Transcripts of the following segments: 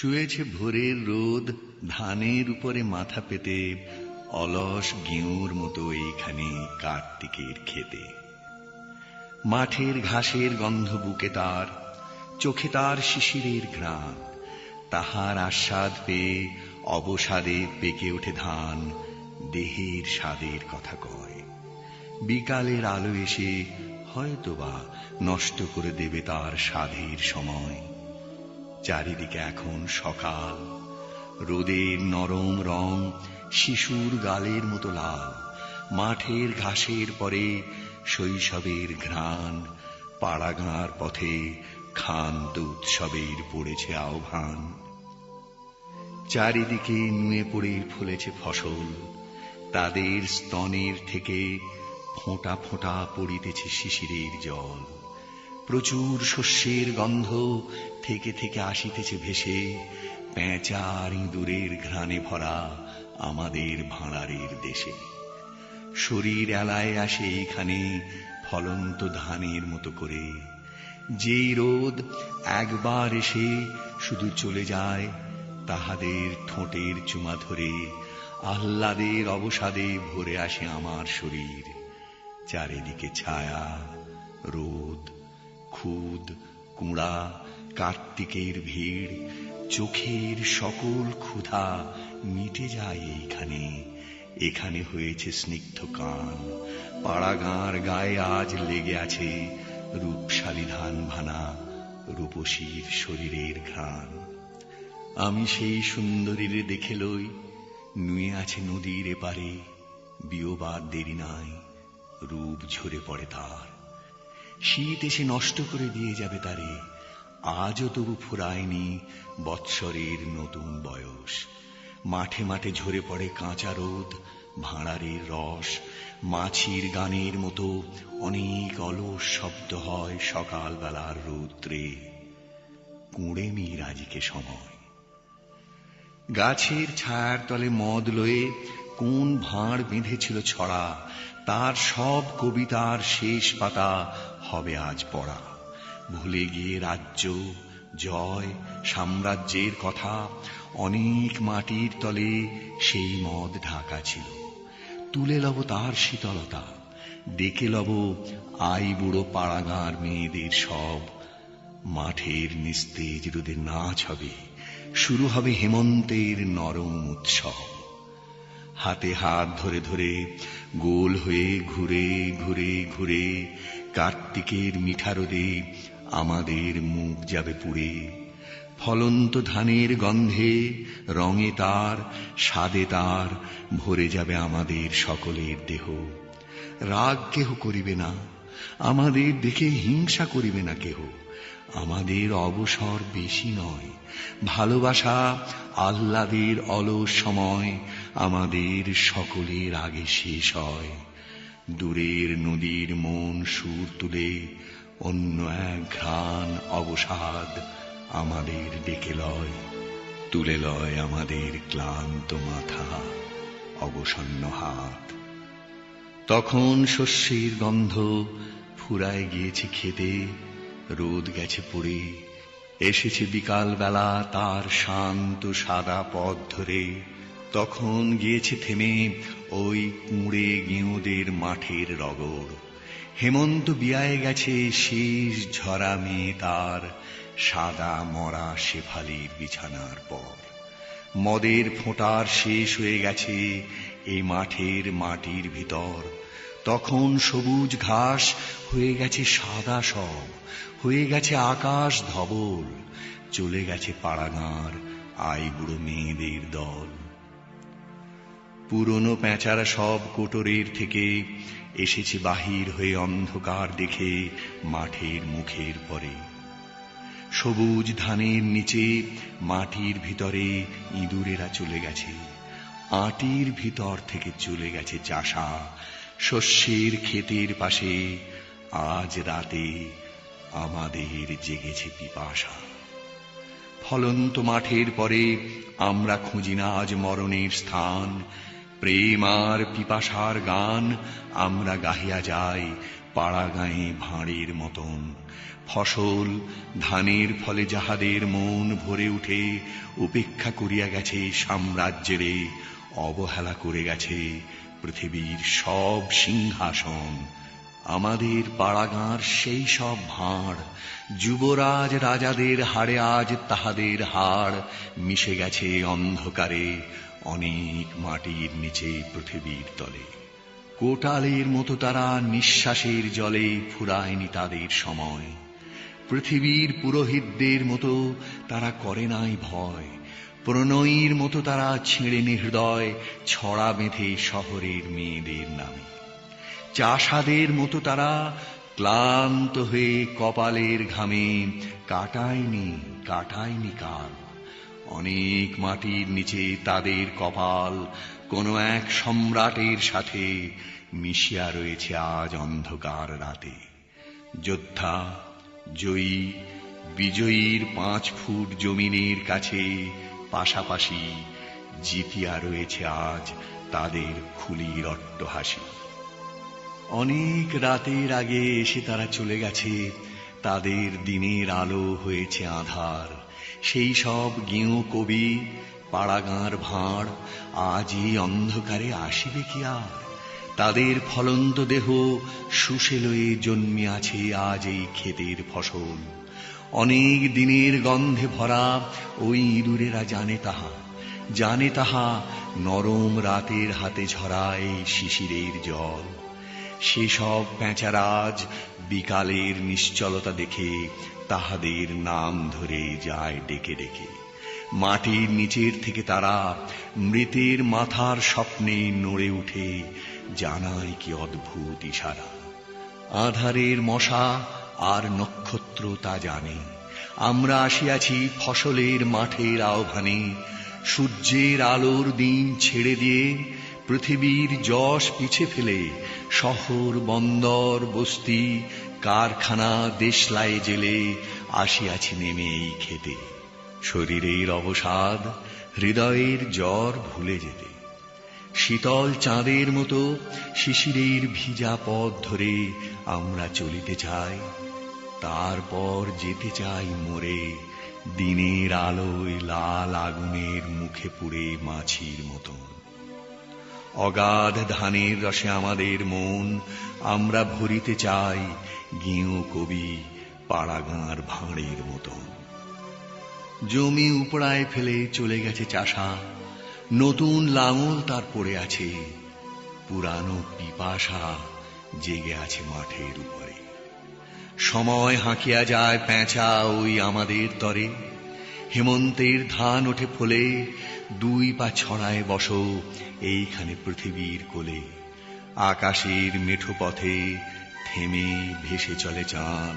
শুয়েছে ভোরের রোদ, ধানের উপরে মাথা পেতে, অলস গেঁউর মতো এইখানে কার্তিকের খেতে। মাঠের ঘাসের গন্ধ বুকে তার, চোখে তার শিশিরের ঘ্রাণ। তাহার আস্বাদ পেয়ে অবসাদে পেকে ওঠে ধান, দেহের স্বাদের কথা কয়। বিকালের আলো এসে হয়তোবা নষ্ট করে দেবে তার স্বাদের সময়। চারিদিকে এখন সকাল। রোদের নরম রং শিশুর গালের মতো লাল। মাঠের ঘাসের পরে শৈশবের ঘ্রাণ। পাড়াগাঁর পথে খান্ত উৎসবের পড়েছে আহ্বান। চারিদিকে নুয়ে পড়ে ফুলেছে ফসল। তাদের স্তনের থেকে ফোঁটা ফোঁটা পড়িতেছে শিশিরের জল। প্রচুর শস্যের গন্ধ থেকে থেকে আসিতেছে ভেসে পেঁচার ইঁদুরের ঘ্রাণে ভরা আমাদের ভাঁড়ারের দেশে। শরীর এলায় আসে এখানে ফলন্ত ধানের মতো করে। যেই রোদ একবার এসে শুধু চলে যায়, তাহাদের ঠোঁটের চুমা ধরে আহ্লাদের অবসাদে ভরে আসে আমার শরীর। চারিদিকে ছায়া, রোদ খুদ কুঁড়া কার্তিকের ভিড়, চোখের সকল ক্ষুধা মিটে যায় এইখানে। এখানে হয়েছে স্নিগ্ধ কান। পাড়াগাঁর গায়ে আজ লেগে আছে রূপশালী ধান ভানা, রূপসীর শরীরের ঘ্রাণ। আমি সেই সুন্দরীরে দেখে লই, নুয়ে আছে নদীর এপারে, বিয়োবার দেরি নাই, রূপ ঝরে পড়ে তার। শীত এসে নষ্ট করে দিয়ে যাবে তারে। আজও তবু ফুরায়নি বৎসরের নতুন বয়স। মাঠে মাঠে ঝরে পড়ে কাঁচা রোদ, ভাঁড়ারের রস। মাছির গানের মতো অনেক অলস শব্দ হয় সকালবেলার রৌদ্রে। কুঁড়ে মির আজিকে সময়। গাছের ছায়ার তলে মদ লয়ে কোন ভাঁড় বেঁধেছিল ছড়া, তার সব কবিতার শেষ পাতা হবে আজ পড়া। ভুলে গিয়ে রাজ্য, জয়, সাম্রাজ্যের কথা, অনেক মাটির তলে সেই মদ ঢাকা ছিল। তুলে লব তার শীতলতা, ডেকে লব আই বুড়ো পাড়াগাঁর মেয়েদের সব। মাঠের নিস্তেজ রোদে নাচ হবে, শুরু হবে হেমন্তের নরম উৎসব। হাতে হাত ধরে ধরে গোল হয়ে ঘুরে ঘুরে ঘুরে কার্তিকের মিঠা রোদে আমাদের মুখ যাবে পুড়ে। ফলন্ত ধানের গন্ধে রঙে তার, স্বাদে তার ভরে যাবে আমাদের সকলের দেহ। রাগ কেহ করিবে না, আমাদের দেখে হিংসা করিবে না কেহ। আমাদের অবসর বেশি নয়, ভালোবাসা আহ্লাদের অলস সময় আমাদের সকলের আগে শেষ হয়। দূরের নদীর মন সুর তুলে অন্য এক ঘ্রাণ অবসাদ আমাদের ডেকে লয়, তুলে লয় আমাদের ক্লান্ত মাথা, অবসন্ন হাত। তখন শস্যের গন্ধ ফুরায় গিয়েছে খেতে, রোদ গেছে পড়ে, এসেছে বিকাল বেলা তার শান্ত সাদা পথ ধরে। তখন গিয়েছে থেমে ওই কুঁড়ে গেঁয়োদের মাঠের রগড় হেমন্ত বিয়ায় গেছে শেষ ঝরা মেয়ে তার, সাদা মরা শেফালির বিছানার পর। মদের ফোঁটার শেষ হয়ে গেছে এই মাঠের মাটির ভিতর। তখন সবুজ ঘাস হয়ে গেছে সাদা সব, হয়ে গেছে আকাশ ধবল, চলে গেছে পাড়াগাঁর আই বুড়ো মেয়েদের দল। পুরনো পেঁচারা সব কোটরের থেকে এসেছে বাহির হয়ে অন্ধকার দেখে মাঠের মুখের পরে। সবুজ ধানের নিচে মাটির ভিতরে ইঁদুরেরা চলে গেছে। আটির ভিতর থেকে চলে গেছে চাষা। শস্যের ক্ষেতের পাশে আজ রাতে আমাদের জেগেছে পিপাসা। ফলন্ত মাঠের পরে আমরা খুঁজি না আজ মরণের স্থান। প্রেম আর পিপাসার গান আমরা গাহিয়া যাই পাড়া গায়ে ভাঁড়ের মতন। ফসল ধানের ফলে যাহাদের মন ভরে উঠে, উপেক্ষা করিয়া গেছে সাম্রাজ্যেরে অবহেলা করে গেছে পৃথিবীর সব সিংহাসন। আমাদের পাড়াগাঁর সেই সব ভাঁড়, যুবরাজ রাজাদের হাড়ে আজ তাহাদের হাড়, মিশে গেছে অন্ধকারে অনেক মাটির নিচে পৃথিবীর তলে। কোটালের মতো তারা নিঃশ্বাসের জলে ফুরায়নি তাদের সময়। পৃথিবীর পুরোহিতদের মতো তারা করে নাই ভয়। প্রণয়ীর মতো তারা ছিঁড়েনি হৃদয় ছড়া বেঁধে শহরের মেয়েদের নামে। চাষাদের মতো তারা ক্লান্ত হয়ে কপালের ঘামে, কাটায়নি কাটায়নি কাল। অনেক মাটির নিচে তাদের কপাল, কোনো এক সম্রাটের সাথে মিশিয়া রয়েছে আজ অন্ধকার রাতে। যোদ্ধা, জয়ী, বিজয়ীর পাঁচ ফুট জমিনের কাছে পাশাপাশি জিতিয়া রয়েছে আজ তাদের খুলির অট্টহাসি। অনেক রাতের আগে এসে তারা চলে গেছে, তাদের দিনের আলো হয়েছে আধার। সেই সব গেঁয়ো কবি, পাড়াগাঁর ভাঁড় আজ এই অন্ধকারে আসিবে কি আর? তাদের ফলন্ত দেহ সুশেলয়ে আছে আজ এই ক্ষেতের ফসল। অনেক দিনের গন্ধে ভরা ওই ইঁদুরেরা জানে তাহা জানে তাহা নরম রাতের হাতে ঝরায় শিশিরের জল। সেসব প্যাঁচারাজ বিকালের নিশ্চলতা দেখে তাহাদের নাম ধরে যায় ডেকে ডেকে। মাটির নিচের থেকে তারা মৃতের মাথার স্বপ্নে নড়ে উঠে, জানায় কি অদ্ভুত ইশারা। আধারের মশা আর নক্ষত্র তা জানে। আমরা আসিয়াছি ফসলের মাঠের আহ্বানে। সূর্যের আলোর দিন ছেড়ে দিয়ে পৃথিবীর যশ পিছে ফেলে, শহর, বন্দর, বস্তি কারখানা দেশলায় জেলে আসিয়াছি নেমে এই খেতে শরীরের অবসাদ, হৃদয়ের জ্বর ভুলে যেতে। শীতল চাঁদের মতো শিশিরের ভিজা পথ ধরে আমরা চলিতে চাই, তারপর যেতে চাই মোরে, দিনের আলোয় লাল আগুনের মুখে পুড়ে মাছির মতন। অগাধ ধানের রসে আমাদের মন। আমরা ভরিতে চাই গেঁয়ো কবি পাড়াগাঁর ভাঁড়ের মতন। জমি উপড়ায় ফেলে চলে গেছে চাষা। নতুন লাঙল তার পড়ে আছে। পুরানো পিপাসা জেগে আছে মাঠের উপরে। সময় হাঁকিয়া যায় পেঁচা ওই আমাদের তরে। হেমন্তের ধান ওঠে ফলে দুই পা ছড়ায় বসো এইখানে পৃথিবীর কোলে। আকাশের মেঠো পথে থেমে ভেসে চলে চাঁদ।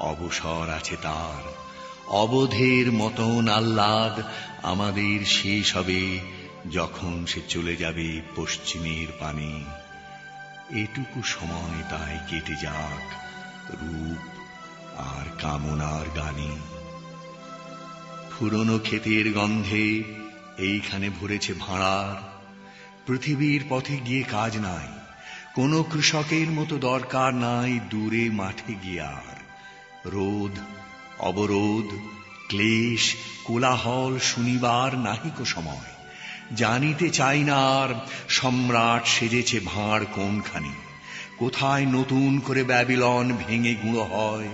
অবসর আছে তার। অবধের মতন আহ্লাদ আমাদের শেষ হবে যখন সে চলে যাবে পশ্চিমের পানে। এটুকু সময় তাই কেটে যাক রূপ আর কামনার গানে। পুরনো ক্ষেতের গন্ধে এইখানে ভরেছে ভাঁড়ার। পৃথিবীর পথে গিয়ে কাজ নাই, কোনো কৃষকের মতো দরকার নাই দূরে মাঠে গিয়ার রোদ অবরোধ, ক্লেশ, কোলাহল শুনিবার নাহিক সময়, জানিতে চাই না আর, সম্রাট সেজেছে ভাঁড় কোনখানি, কোথায় নতুন করে ব্যাবিলন ভেঙে গুঁড়ো হয়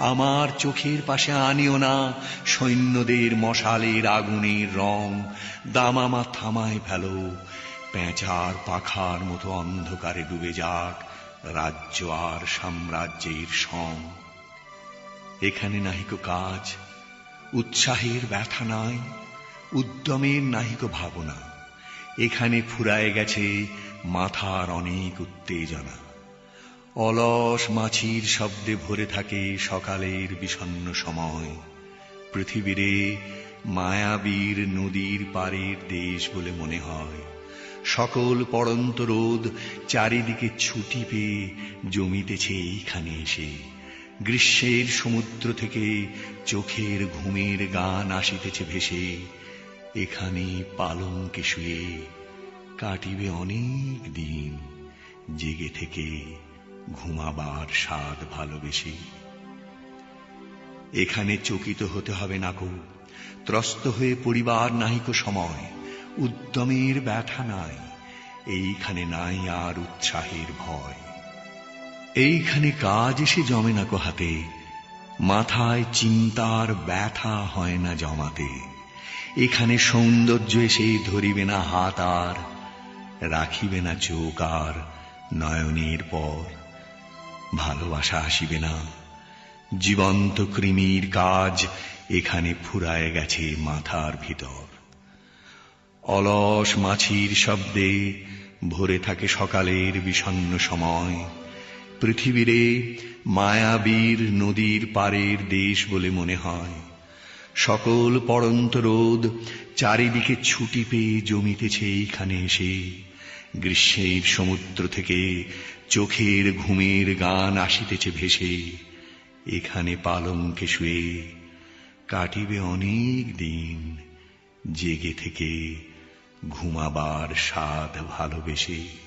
আমার চোখের পাশে আনিও না সৈন্যদের মশালের আগুনের রং। দামামা থামায় ফেলো, পেঁচার পাখার মতো অন্ধকারে ডুবে যাক রাজ্য আর সাম্রাজ্যের সং। এখানে নাহিক কাজ, উৎসাহের ব্যথা নাই, উদ্যমের নাহিক ভাবনা। এখানে ফুরায় গেছে মাথার অনেক উত্তেজনা। অলস মাছির শব্দে ভরে থাকে সকালের বিষণ্ন সময়। পৃথিবীরে মায়াবীর নদীর পারের দেশ বলে মনে হয়। সকল পড়ন্ত রোদ চারিদিকে ছুটি পেয়ে জমিতেছে এইখানে এসে। গ্রীষ্মের সমুদ্র থেকে চোখের ঘুমের গান আসিতেছে ভেসে। এখানে পালঙ্কে শুয়ে কাটিবে অনেক দিন জেগে থেকে। ঘুমাবার স্বাদ ভালোবেসে। এখানে চকিত হতে হবে নাকো ত্রস্ত হয়ে পরিবার নাহিক সময়। উদ্যমের ব্যথা নাই। এইখানে নাই আর উৎসাহের ভয়। এইখানে কাজ এসে জমে না কো হাতে। মাথায় চিন্তার ব্যথা হয় না জমাতে। এখানে সৌন্দর্য এসে ধরিবে না হাত আর, রাখিবে না চোখ আর নয়নের পর। ভালোবাসা আসিবে না। জীবন্ত কৃমির কাজ এখানে ফুরায় গেছে মাথার ভিতর। অলস মাছির শব্দে ভরে থাকে সকালের বিষণ্ণ সময়। পৃথিবীরে মায়াবীর নদীর পারের দেশ বলে মনে হয়। সকল পড়ন্ত রোদ চারিদিকে ছুটি পেয়ে জমিতেছে এইখানে এসে। গ্রীষ্মের সমুদ্র থেকে চোখের ঘুমের গান আসিতেছে ভেসে। এখানে পালঙ্কে শুয়ে কাটিবে অনেক দিন, জেগে থেকে ঘুমাবার স্বাদ ভালোবেসে।